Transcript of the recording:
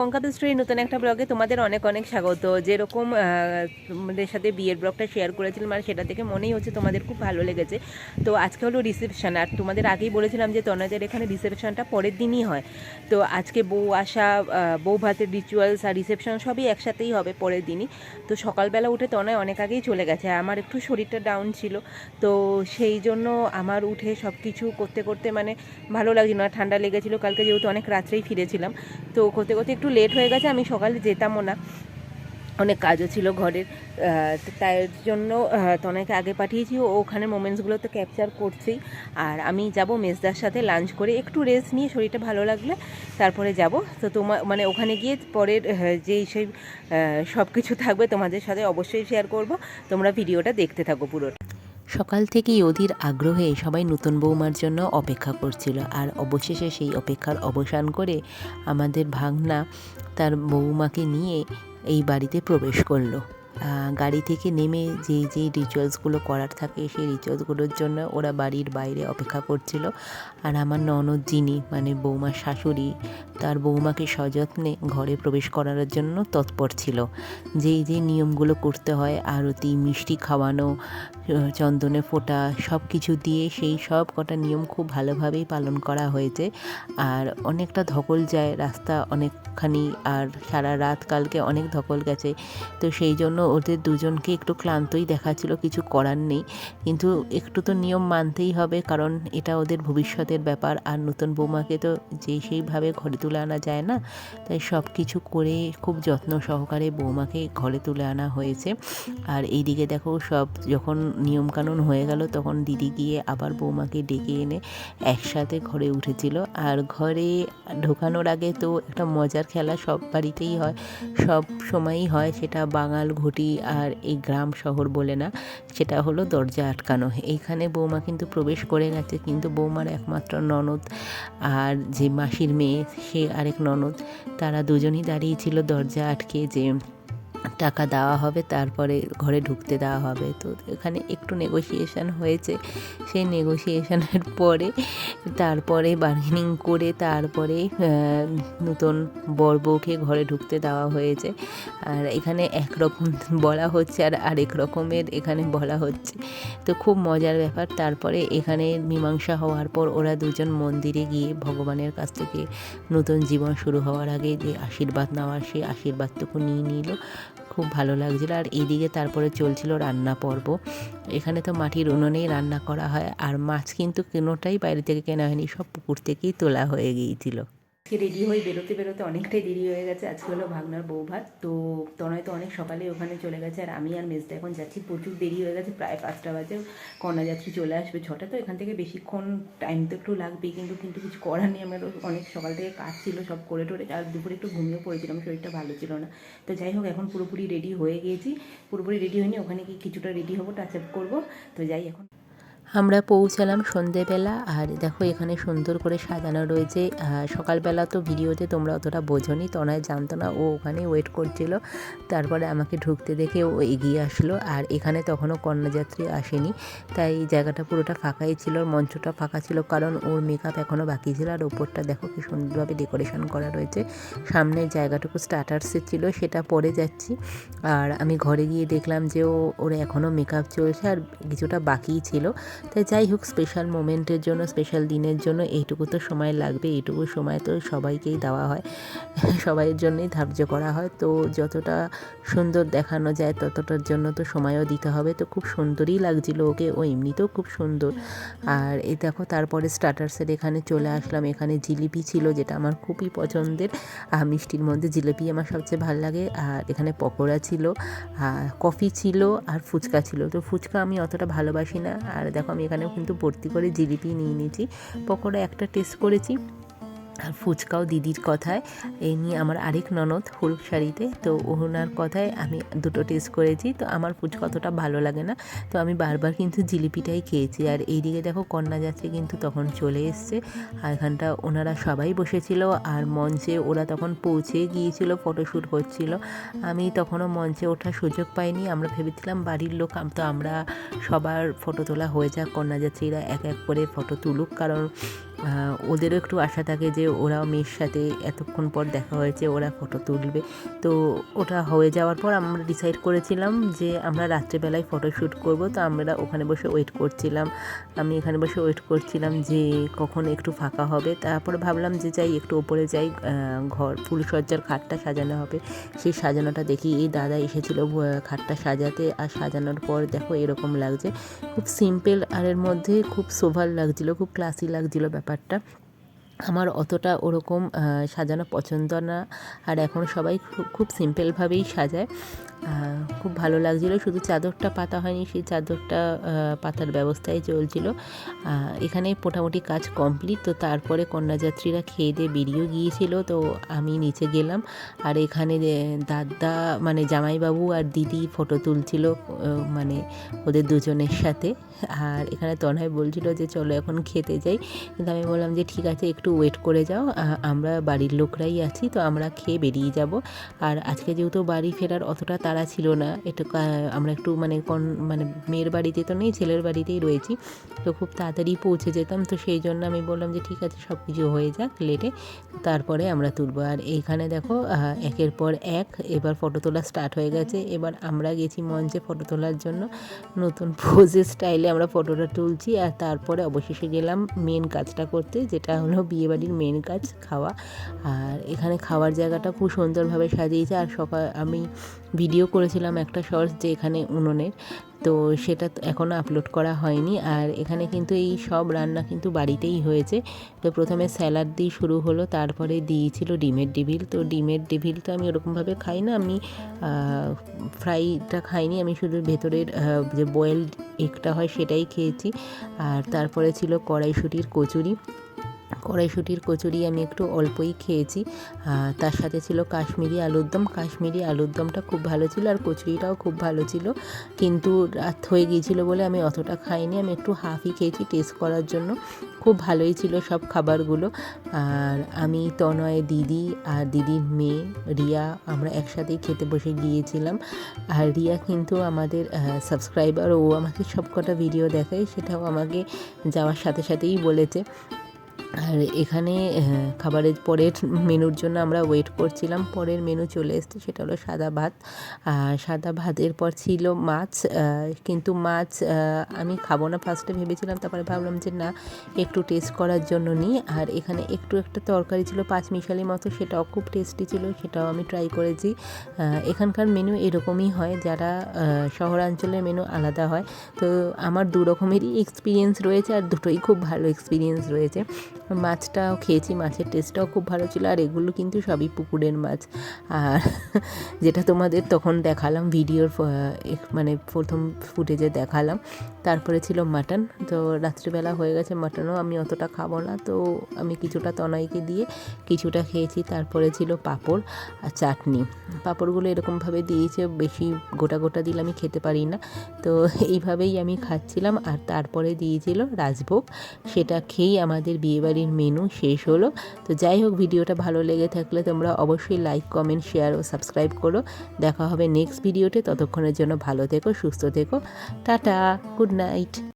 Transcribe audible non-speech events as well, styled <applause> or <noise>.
পঙ্কাপের story নতুন একটা ব্লগে তোমাদের অনেক অনেক স্বাগত। যেরকম তোমাদের সাথে বিয়ের ব্লগটা শেয়ার করেছিলাম আর সেটা থেকে মনেই হচ্ছে তোমাদের খুব ভালো লেগেছে। তো আজকে হলো রিসেপশন আর তোমাদের আগেই বলেছিলাম যে তনজের এখানে রিসেপশানটা পরের দিনই হয়। তো আজকে বউ আসা বউ ভাতের রিচুয়ালস আর রিসেপশান সবই একসাথেই হবে পরের দিনই। তো সকালবেলা উঠে তনয় অনেক আগেই চলে গেছে, আমার একটু শরীরটা ডাউন ছিল। তো সেই জন্য আমার উঠে সব কিছু করতে করতে মানে ভালো লাগছিল না, ঠান্ডা লেগেছিলো। কালকে যেহেতু অনেক রাত্রেই ফিরেছিলাম, তো করতে করতে একটু লেট হয়ে গেছে আমি সকালে যেতামও না। অনেক কাজও ছিল ঘরের আহ, তো তার জন্য আহ, তনয়কে আগে পাঠিয়েছি। ও ওখানে মোমেন্টসগুলো তো ক্যাপচার করছেই। আর আমি যাব মেজদার সাথে লাঞ্চ করে একটু রেস্ট নিয়ে শরীরটা ভালো লাগলে তারপরে যাব। তো তোমার মানে ওখানে গিয়ে পরের যেই সেই সব কিছু থাকবে তোমাদের সাথে অবশ্যই শেয়ার করব। তোমরা ভিডিওটা দেখতে থাকো পুরোটা। সকাল থেকেই অধীর আগ্রহে সবাই নতুন বৌমার জন্য অপেক্ষা করছিল। আর অবশেষে সেই অপেক্ষার অবসান করে আমাদের ভাগনা তার বৌমাকে নিয়ে এই বাড়িতে প্রবেশ করল। গাড়ি থেকে নেমে যেই যেই রিচুয়ালসগুলো করার থাকে, সেই রিচুয়ালসগুলোর জন্য ওরা বাড়ির বাইরে অপেক্ষা করছিল। আর আমার ননদ যিনি মানে বৌমার শাশুড়ি, তার বৌমাকে সযত্নে ঘরে প্রবেশ করার জন্য তৎপর ছিল। যেই যে নিয়মগুলো করতে হয়, আরতি, মিষ্টি খাওয়ানো, চন্দনে ফোঁটা সব কিছু দিয়ে সেই সব কটা নিয়ম খুব ভালোভাবেই পালন করা হয়েছে। আর অনেকটা ধকল যায়, রাস্তা অনেকখানি, আর সারা রাত কালকে অনেক ধকল গেছে। তো সেই জন্য ওদের দুজনকে একটু ক্লান্তই দেখাচ্ছিল, কিছু করার নেই। কিন্তু একটু তো নিয়ম মানতেই হবে, কারণ এটা ওদের ভবিষ্যতের ব্যাপার। আর নতুন বৌমাকে তো যেই সেইভাবে ঘরে তুলে আনা যায় না, তাই সব কিছু করে খুব যত্ন সহকারে বৌমাকে ঘরে তুলে আনা হয়েছে। আর এইদিকে দেখো, সব যখন নিয়মকানুন হয়ে গেল, তখন দিদি গিয়ে আবার বৌমাকে ডেকে এনে একসাথে ঘরে উঠেছিল। আর ঘরে ঢোকানোর আগে তো একটা মজার খেলা সব বাড়িতেই হয়, সব সময়ই হয়। সেটা বাঙাল ঘটি আর এই গ্রাম শহর বলে না, সেটা হলো দরজা আটকানো। এইখানে বৌমা কিন্তু প্রবেশ করে গেছে, কিন্তু বৌমার একমাত্র ননদ আর যে মাসির মেয়ে, সে আরেক ননদ, তারা দুজনই দাঁড়িয়েছিল দরজা আটকে যে টাকা দেওয়া হবে, তারপরে ঘরে ঢুকতে দেওয়া হবে। তো এখানে একটু নেগোসিয়েশন হয়েছে। সেই নেগোসিয়েশনের পরে, তারপরে বার্গেনিং করে, তারপরে নতুন বর বউকে ঘরে ঢুকতে দেওয়া হয়েছে। আর এখানে একরকম বলা হচ্ছে আর আরেক রকমের এখানে বলা হচ্ছে। তো খুব মজার ব্যাপার। তারপরে এখানে মীমাংসা হওয়ার পর ওরা দুজন মন্দিরে গিয়ে ভগবানের কাছ থেকে নতুন জীবন শুরু হওয়ার আগে যে আশীর্বাদ নেওয়ার, সেই আশীর্বাদটুকু নিয়ে নিল। খুব ভালো লাগছিল। আর এদিকে তারপরে চলছিল রান্না পর্ব। এখানে তো মাটির উনুনেই রান্না করা হয়। আর মাছ কিন্তু কোনোটাই বাইরে থেকে কেনা হয়নি, সব পুকুর থেকেই তোলা হয়ে গিয়েছিল। আজকে রেডি হয়ে বেরোতে বেরোতে অনেকটাই দেরি হয়ে গেছে। আজকে হলো ভাগনার বউ ভাত তো তনয় তো অনেক সকালে ওখানে চলে গেছে আর আমি আর মেজদা এখন যাচ্ছি। প্রচুর দেরি হয়ে গেছে, প্রায় পাঁচটা বাজে। কন্যা যাত্রী চলে আসবে ছটা। তো এখান থেকে বেশিক্ষণ টাইম তো একটু লাগবেই কিন্তু কিন্তু কিছু করার নেই। আমার অনেক সকাল থেকে কাজ ছিল, সব করে টোরে। আর দুপুরে একটু ঘুমিয়ে পড়েছিলাম, শরীরটা ভালো ছিল না। তো যাই হোক, এখন পুরোপুরি রেডি হয়ে গিয়েছি পুরোপুরি রেডি হয়নি, ওখানে কি কিছুটা রেডি হব টাচ আপ করব। তো যাই এখন। আমরা পৌঁছালাম সন্ধেবেলা। আর দেখো, এখানে সুন্দর করে সাজানো রয়েছে। সকালবেলা তো ভিডিওতে তোমরা অতটা বোঝনি, তনায় জানতো না, ও ওখানে ওয়েট করছিল। তারপরে আমাকে ঢুকতে দেখে ও এগিয়ে আসলো। আর এখানে তখনও কন্যাযাত্রী আসেনি। তাই জায়গাটা পুরোটা ফাঁকাই ছিল, মঞ্চটা ফাঁকা ছিল, কারণ ওর মেকআপ এখনও বাকি ছিল। আর ওপরটা দেখো, কি সুন্দরভাবে ডেকোরেশন করা রয়েছে। সামনের জায়গাটুকু স্টার্টার্সের ছিল, সেটা পরে যাচ্ছি। আর আমি ঘরে গিয়ে দেখলাম যে ও, ওর এখনও মেকআপ চলছে, আর কিছুটা বাকিই ছিল। তাই যাই হোক স্পেশাল মোমেন্টের জন্য স্পেশাল দিনের জন্য এইটুকু তো সময় লাগবে, এইটুকু সময় তো সবাইকেই দেওয়া হয়, <laughs> সবাইয়ের জন্যই ধার্য করা হয়। তো যতটা সুন্দর দেখানো যায়, ততটার জন্য তো সময়ও দিতে হবে। তো খুব সুন্দরই লাগছিল ওকে, ও এমনিতেও খুব সুন্দর। আর এই দেখো, তারপরে স্টার্টার্সের এখানে চলে আসলাম। এখানে জিলিপি ছিল, যেটা আমার খুবই পছন্দের। আর মিষ্টির মধ্যে জিলিপি আমার সবচেয়ে ভালো লাগে। আর এখানে পকোড়া ছিল, আর কফি ছিল, আর ফুচকা ছিল। তো ফুচকা আমি অতটা ভালোবাসি না। আর দেখো আমি এখানেও কিন্তু ভর্তি করে জিলিপি নিয়ে নিয়েছি। পকোড়া একটা টেস্ট করেছি। আর ফুচকাও দিদির কথায়। এই নিয়ে আমার আরেক ননদ হলুদ শাড়িতে তো ওনার কথায় আমি দুটো টেস্ট করেছি। তো আমার ফুচকা অতটা ভালো লাগে না। তো আমি বারবার কিন্তু জিলিপিটাই খেয়েছি। আর এইদিকে দেখো কন্যাযাত্রী কিন্তু তখন চলে এসছে। আর এখানটা ওনারা সবাই বসেছিল। আর মঞ্চে ওরা তখন পৌঁছে গিয়েছিল, ফটোশ্যুট হচ্ছিল আমি তখনও মঞ্চে ওঠার সুযোগ পাইনি। আমরা ভেবেছিলাম বাড়ির লোক তো আমরা সবার ফটো তোলা হয়ে যাক। কন্যাযাত্রীরা এক এক করে ফটো তুলুক। কারণ ওদেরও একটু আশা থাকে যে ওরা মেয়ের সাথে এতক্ষণ পর দেখা হয়েছে, ওরা ফটো তুলবে। তো ওটা হয়ে যাওয়ার পর আমরা ডিসাইড করেছিলাম যে আমরা রাত্রেবেলায় ফটোশ্যুট করব। তো আমরা ওখানে বসে ওয়েট করছিলাম। আমি এখানে বসে ওয়েট করছিলাম যে কখন একটু ফাঁকা হবে। তারপরে ভাবলাম যে যাই, একটু ওপরে যাই। ঘর ফুলসজ্জার খাটটা সাজানো হবে। সেই সাজানোটা দেখি এই দাদা এসেছিল খাটটা সাজাতে। আর সাজানোর পর দেখো এরকম লাগছে। খুব সিম্পল আর এর মধ্যে খুব সোভার লাগছিল, খুব ক্লাসি লাগছিল ব্যাপারটা। আমার অতটা ওরকম সাজানো পছন্দ না। আর এখন সবাই খুব খুব সিম্পলভাবেই সাজায়। খুব ভালো লাগছিল। শুধু চাদরটা পাতা হয়নি, সেই চাদরটা পাতার ব্যবস্থাই চলছিল। এখানে মোটামুটি কাজ কমপ্লিট তো তারপরে কন্যাযাত্রীরা খেয়ে দিয়ে বেরিয়েও গিয়েছিল, তো আমি নিচে গেলাম। আর এখানে দাদা মানে জামাইবাবু আর দিদি ফটো তুলছিল মানে ওদের দুজনের সাথে। আর এখানে তনয় বলছিল যে, চলো এখন খেতে যাই। কিন্তু আমি বললাম যে, ঠিক আছে, একটু ওয়েট করে যাও। আমরা বাড়ির লোকরাই আছি, তো আমরা খেয়ে বেরিয়ে যাব। আর আজকে যেহেতু বাড়ি ফেরার অতটা তাড়া ছিল না। একটু আমরা একটু মানে কোন মানে মেয়ের বাড়িতে তো নেই, ছেলের বাড়িতেই রয়েছি। তো খুব তাড়াতাড়ি পৌঁছে যেতাম। তো সেই জন্য আমি বললাম যে, ঠিক আছে সব কিছু হয়ে যাক, লেটে। তারপরে আমরা তুলবো। আর এইখানে দেখো একের পর এক, এবার ফটো তোলা স্টার্ট হয়ে গেছে। এবার আমরা গেছি মঞ্চে ফটো তোলার জন্য। নতুন পোজের স্টাইলে আমরা ফটোটা তুলছি। আর তারপরে অবশেষে গেলাম মেন কাজটা করতে, যেটা হলো বিয়েবাড়ির মেন কাজ, খাওয়া। আর এখানে খাওয়ার জায়গাটা খুব সুন্দরভাবে সাজিয়েছে। আর সকাল, আমি ভিডিও করেছিলাম একটা শর্টস যে এখানে উনুনের, তো সেটা এখনও আপলোড করা হয়নি। আর এখানে কিন্তু এই সব রান্না কিন্তু বাড়িতেই হয়েছে। তো প্রথমে স্যালাড দিয়ে শুরু হলো, তারপরে দিয়েছিল ডিমের ডিভিল। তো ডিমের ডিভিল তো আমি ওরকমভাবে খাই না, আমি ফ্রাইটা খাইনি, আমি শুধু ভেতরের যে বয়েলড এগটা হয় সেটাই খেয়েছি। আর তারপরে ছিল কড়াইশুটির কচুরি। কড়াইশুটির কচুরি আমি একটু অল্পই খেয়েছি। তার সাথে ছিল কাশ্মীরি আলুর দম। কাশ্মীরি আলুর দমটা খুব ভালো ছিল আর কচুরিটাও খুব ভালো ছিল। কিন্তু রাত হয়ে গিয়েছিল বলে আমি অতটা খাইনি। আমি একটু হাফই খেয়েছি টেস্ট করার জন্য। খুব ভালোই ছিল সব খাবারগুলো। আর আমি তনয়, দিদি আর দিদির মেয়ে, রিয়া আমরা একসাথেই খেতে বসে গিয়েছিলাম। আর রিয়া কিন্তু আমাদের সাবস্ক্রাইবার ও আমাকে সব কটা ভিডিও দেখায়, সেটাও আমাকে যাওয়ার সাথে সাথেই বলেছে। আর এখানে খাবারের পরের মেনুর জন্য আমরা ওয়েট করছিলাম। পরের মেনু চলে এসেছে, সেটা হলো সাদা ভাত। আর সাদা ভাতের পর ছিল মাছ কিন্তু মাছ আমি খাব না। ফার্স্টে ভেবেছিলাম, তারপরে ভাবলাম যে না, একটু টেস্ট করার জন্য নিই। আর এখানে একটু একটা তরকারি ছিল পাঁচ মিশালি মতো, সেটাও খুব টেস্টি ছিল, সেটাও আমি ট্রাই করেছি। এখানকার মেনু এরকমই হয়, যারা শহরাঞ্চলের মেনু আলাদা হয়। তো আমার দু রকমেরই এক্সপিরিয়েন্স রয়েছে, আর দুটোই খুব ভালো এক্সপিরিয়েন্স রয়েছে। মাছটাও খেয়েছি, মাছের টেস্টটাও খুব ভালো ছিল, আর এগুলো কিন্তু সবই পুকুরের মাছ। আর <laughs> যেটা তোমাদের তখন দেখালাম ভিডিওর মানে প্রথম ফুটেজে দেখালাম, তারপরে ছিল মাটন তো রাত্রিবেলা হয়ে গেছে মাটনও আমি অতটা খাব না, তো আমি কিছুটা তনাইকে দিয়ে কিছুটা খেয়েছি, তারপরে ছিল পাঁপড় আর চাটনি। পাঁপড়গুলো এরকমভাবে দিয়েছে, বেশি গোটা গোটা দিলে আমি খেতে পারি না। তো এইভাবেই আমি খাচ্ছিলাম, আর তারপরে দিয়েছিল রাজভোগ। সেটা খেয়েই আমাদের বিয়েবাড়ির মেনু শেষ হলো। তো যাই হোক, ভিডিওটা ভালো লেগে থাকলে তোমরা অবশ্যই লাইক কমেন্ট শেয়ার ও সাবস্ক্রাইব করো। দেখা হবে নেক্সট ভিডিওতে ততক্ষণের জন্য ভালো থেকো, সুস্থ থেকো। Tata good night